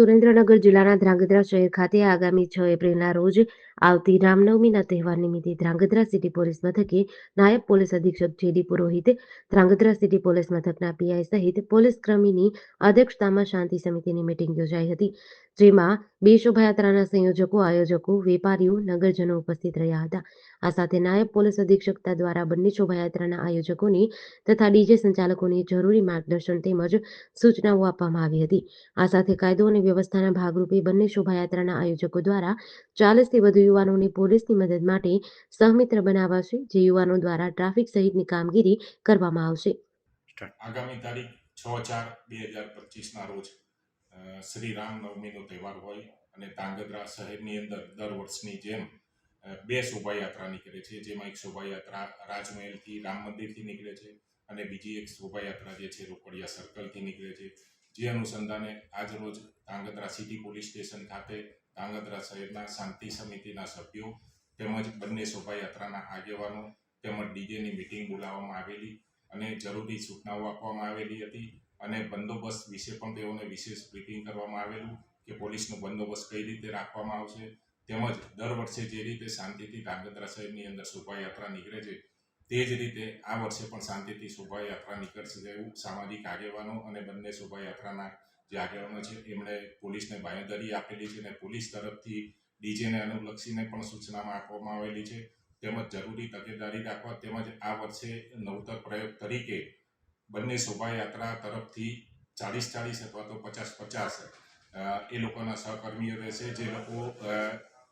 સુરેન્દ્રનગર જિલ્લાના ધ્રાંગધ્રા શહેર ખાતે આગામી છ એપ્રિલના રોજ આવતી રામનવમીના તહેવાર નિમિત્તે ધ્રાંગધ્રા સિટી પોલીસ મથકે નાયબ પોલીસ અધિક્ષક JD Purohit, Dhrangadhra city police મથકના પીઆઈ સહિત પોલીસ કર્મીની અધ્યક્ષતામાં શાંતિ સમિતિની મિટિંગ યોજાઈ હતી, જેમાં બે શોભાયાત્રાના સંયોજકો, આયોજકો, વેપારીઓ, નગરજનો ઉપસ્થિત રહ્યા હતા. આ સાથે નાયબ પોલીસ અધિક્ષકતા દ્વારા બંને શોભાયાત્રાના આયોજકોને તથા ડીજે સંચાલકોને જરૂરી માર્ગદર્શન તેમજ સૂચનાઓ આપવામાં આવી હતી. આ સાથે કાયદો અને વ્યવસ્થાના ભાગરૂપે બંને શોભાયાત્રાના આયોજકો દ્વારા ચાલીસથી વધુ યુવાનોને પોલીસની મદદ માટે સહમિત્ર બનાવાશે જે યુવાનો દ્વારા ટ્રાફિક સહિતની કામગીરી કરવામાં આવશે. આગામી તારીખ છ ચાર બે હજાર પચીસના રોજ શ્રી રામનવમીનો તહેવાર હોય અને તાંગધ્રા શહેરની અંદર દર વર્ષની જેમ બે શોભાયાત્રા નીકળે છે. જેમાં એક શોભાયાત્રા રાજમહેલથી રામ મંદિરથી નીકળે છે અને બીજી એક શોભાયાત્રા જે છે રોકડિયા સર્કલથી નીકળે છે. જે અનુસંધાને આજરોજ ધાંગધ્રા સિટી પોલીસ સ્ટેશન ખાતે ધાંગધ્રા શહેરના શાંતિ સમિતિના સભ્યો તેમજ બંને શોભાયાત્રાના આગેવાનો તેમજ ડીજેની મિટિંગ બોલાવવામાં આવેલી અને જરૂરી સૂચનાઓ આપવામાં આવેલી હતી અને બંદોબસ્ત વિશે પણ તેઓને વિશેષ બ્રિફિંગ કરવામાં આવેલું કે પોલીસનો બંદોબસ્ત કઈ રીતે રાખવામાં આવશે તેમજ દર વર્ષે જે રીતે શાંતિથી ધાંગધ્રા શહેરની અંદર શોભાયાત્રા નીકળે છે તે જ રીતે આ વર્ષે પણ શાંતિથી શોભાયાત્રા નીકળશે તેવું સામાજિક આગેવાનો અને બંને શોભાયાત્રાના જે આગેવાનો છે, એમણે પોલીસને બાંયધરી આપેલી છે અને પોલીસ તરફથી ડીજેને અનુલક્ષીને પણ સૂચનામાં આપવામાં આવેલી છે. તેમજ જરૂરી તકેદારી રાખવા તેમજ આ વર્ષે નવતર પ્રયોગ તરીકે બંને શોભાયાત્રા તરફથી ચાલીસ ચાલીસ અથવા તો પચાસ પચાસ એ લોકોના સહકર્મીઓ રહેશે, જે લોકો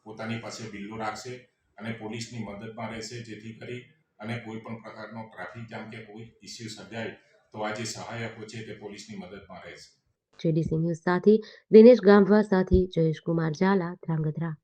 પોતાની પાસે બિલ્લો રાખશે અને પોલીસની મદદમાં રહેશે, જેથી કરી અને કોઈ પણ પ્રકારનો ટ્રાફિક જામ કે કોઈ ઇસ્યુ સર્જાય, તો આ જે સહાયકો છે તે પોલીસની મદદમાં રહેશે. જેડીસી ન્યૂઝ સાથે દિનેશ ગામવા સાથે જયેશ કુમાર ઝાલા, ધ્રાંગધ્રા.